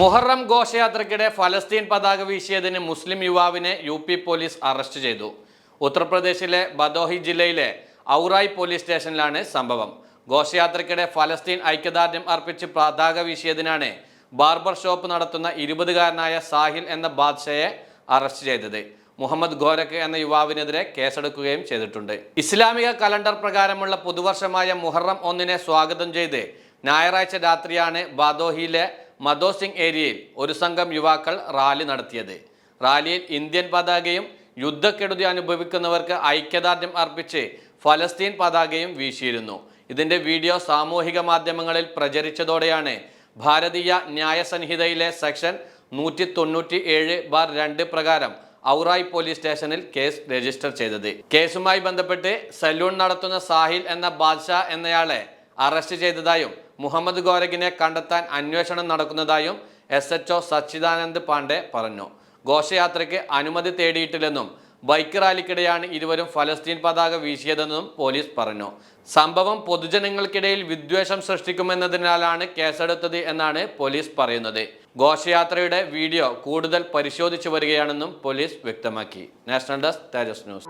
മുഹറം ഘോഷയാത്രയ്ക്കിടെ ഫലസ്തീൻ പതാക വീശിയതിന് മുസ്ലിം യുവാവിനെ യു പി പോലീസ് അറസ്റ്റ് ചെയ്തു. ഉത്തർപ്രദേശിലെ ബദോഹി ജില്ലയിലെ ഔറായി പോലീസ് സ്റ്റേഷനിലാണ് സംഭവം. ഘോഷയാത്രയ്ക്കിടെ ഫലസ്തീൻ ഐക്യദാർഢ്യം അർപ്പിച്ച് പതാക വീശിയതിനാണ് ബാർബർ ഷോപ്പ് നടത്തുന്ന ഇരുപതുകാരനായ സാഹിൽ എന്ന ബാദ്ഷയെ അറസ്റ്റ് ചെയ്തത്. മുഹമ്മദ് ഖോരക്ക് എന്ന യുവാവിനെതിരെ കേസെടുക്കുകയും ചെയ്തിട്ടുണ്ട്. ഇസ്ലാമിക കലണ്ടർ പ്രകാരമുള്ള പുതുവർഷമായ മുഹറം ഒന്നിനെ സ്വാഗതം ചെയ്ത് ഞായറാഴ്ച രാത്രിയാണ് ബാദോഹിയിലെ മദോസിംഗ് ഏരിയയിൽ ഒരു സംഘം യുവാക്കൾ റാലി നടത്തിയത്. റാലിയിൽ ഇന്ത്യൻ പതാകയും യുദ്ധക്കെടുതി അനുഭവിക്കുന്നവർക്ക് ഐക്യദാർഢ്യം അർപ്പിച്ച് ഫലസ്തീൻ പതാകയും വീശിയിരുന്നു. ഇതിന്റെ വീഡിയോ സാമൂഹിക മാധ്യമങ്ങളിൽ പ്രചരിച്ചതോടെയാണ് ഭാരതീയ ന്യായ സംഹിതയിലെ സെക്ഷൻ നൂറ്റി തൊണ്ണൂറ്റി ഏഴ് ബാർ രണ്ട് പ്രകാരം ഔറായ് പോലീസ് സ്റ്റേഷനിൽ കേസ് രജിസ്റ്റർ ചെയ്തത്. കേസുമായി ബന്ധപ്പെട്ട് സലൂൺ നടത്തുന്ന സാഹിൽ എന്ന ബാദ്ഷാ എന്നയാളെ അറസ്റ്റ് ചെയ്തതായും മുഹമ്മദ് ഗോരഖിനെ കണ്ടെത്താൻ അന്വേഷണം നടക്കുന്നതായും S H O Sachidanand Pandey പറഞ്ഞു. ഘോഷയാത്രയ്ക്ക് അനുമതി തേടിയിട്ടില്ലെന്നും ബൈക്ക് റാലിക്കിടെയാണ് ഇരുവരും ഫലസ്തീൻ പതാക വീശിയതെന്നും പോലീസ് പറഞ്ഞു. സംഭവം പൊതുജനങ്ങൾക്കിടയിൽ വിദ്വേഷം സൃഷ്ടിക്കുമെന്നതിനാലാണ് കേസെടുത്തത് എന്നാണ് പോലീസ് പറയുന്നത്. ഘോഷയാത്രയുടെ വീഡിയോ കൂടുതൽ പരിശോധിച്ചു വരികയാണെന്നും പോലീസ് വ്യക്തമാക്കി. National desk Tejas news.